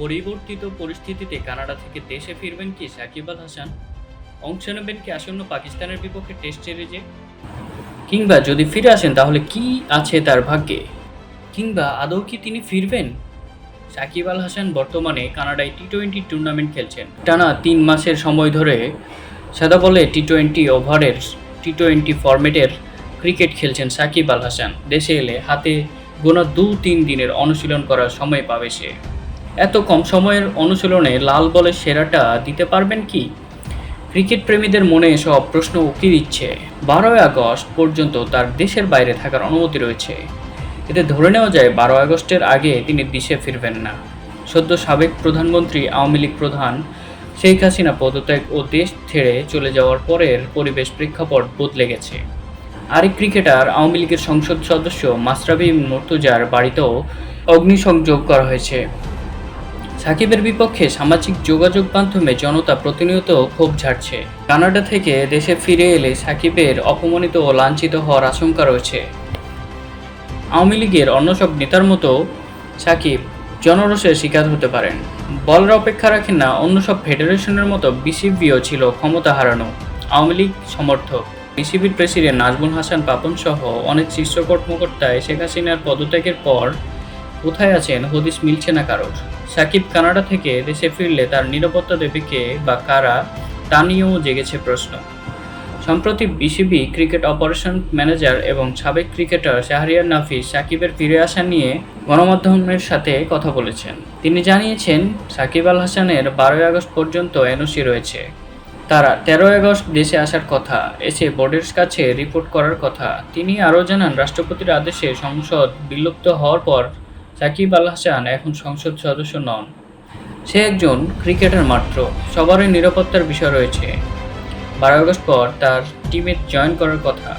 পরিবর্তিত পরিস্থিতিতে কানাডা থেকে দেশে ফিরবেন কি সাকিব আল হাসান? অংশ নেবেন কি আসন্ন পাকিস্তানের বিপক্ষে টেস্ট সিরিজে? কিংবা যদি ফিরে আসেন, তাহলে কি আছে তার ভাগ্যে? কিংবা আদৌ কি তিনি ফিরবেন? সাকিব আল হাসান বর্তমানে কানাডায় টি টোয়েন্টি টুর্নামেন্ট খেলছেন। টানা তিন মাসের সময় ধরে সাদা বলে টি টোয়েন্টি ওভারের টি টোয়েন্টি ফরম্যাটের ক্রিকেট খেলছেন সাকিব আল হাসান। দেশে এলে হাতে গোনা দু তিন দিনের অনুশীলন করার সময় পাবে সে। এত কম সময়ের অনুশীলনে লাল বলের সেরাটা দিতে পারবেন কি? ক্রিকেট প্রেমীদের মনে সব প্রশ্ন উকি দিচ্ছে। বারোই আগস্ট পর্যন্ত তার দেশের বাইরে থাকার অনুমতি রয়েছে। এতে ধরে নেওয়া যায়, বারো আগস্টের আগে তিনি দেশে ফিরবেন না। সদ্য সাবেক প্রধানমন্ত্রী, আওয়ামী লীগ প্রধান শেখ হাসিনা পদত্যাগ ও দেশ ছেড়ে চলে যাওয়ার পরের পরিবেশ প্রেক্ষাপট বদলে গেছে। আরেক ক্রিকেটার, আওয়ামী লীগের সংসদ সদস্য মাসরাবি মুর্তুজার বাড়িতেও অগ্নিসংযোগ করা হয়েছে। সাকিবের বিপক্ষে সামাজিক যোগাযোগ মাধ্যমে জনতা প্রতিনিয়ত ক্ষোভ ঝাড়ছে। কানাডা থেকে দেশে ফিরে এলে সাকিবের অপমানিত ও লাঞ্ছিত হওয়ার আশঙ্কা রয়েছে। আওয়ামী লীগের অন্য সব নেতার মতো সাকিব জনরসের শিকার হতে পারেন। বলার অপেক্ষা রাখেন না, অন্য সব ফেডারেশনের মতো বিসিবিও ছিল ক্ষমতা হারানো। আওয়ামী লীগ সমর্থক। বিসিবির প্রেসিডেন্ট নাজমুল হাসান পাপন সহ অনেক শীর্ষ কর্মকর্তায় শেখ হাসিনার পদত্যাগের পর কোথায় আছেন হদিস মিলছে না কারোর? সাকিব কানাডা থেকে দেশে ফিরলে তার নিরাপত্তা দেবে কে বা কারা, তা নিয়েও জেগেছে প্রশ্ন। সম্প্রতি বিসিবি ক্রিকেট অপারেশন ম্যানেজার এবং সাবেক ক্রিকেটার শাহরিয়ার নাফিস সাকিবের ফিরে আসা নিয়ে গণমাধ্যমের সাথে কথা বলেছেন। তিনি জানিয়েছেন, সাকিব আল হাসানের বারোই আগস্ট পর্যন্ত এনওসি রয়েছে। তারা তেরোই আগস্ট দেশে আসার কথা, এসে বোর্ডের কাছে রিপোর্ট করার কথা। তিনি আরও জানান, রাষ্ট্রপতির আদেশে সংসদ বিলুপ্ত হওয়ার পর সাকিব আল হাসান এখন সংসদ সদস্য নন। সে একজন ক্রিকেটার মাত্র। সবারই নিরাপত্তার বিষয় রয়েছে। বারো আগস্ট পর তার টিমে জয়েন করার কথা।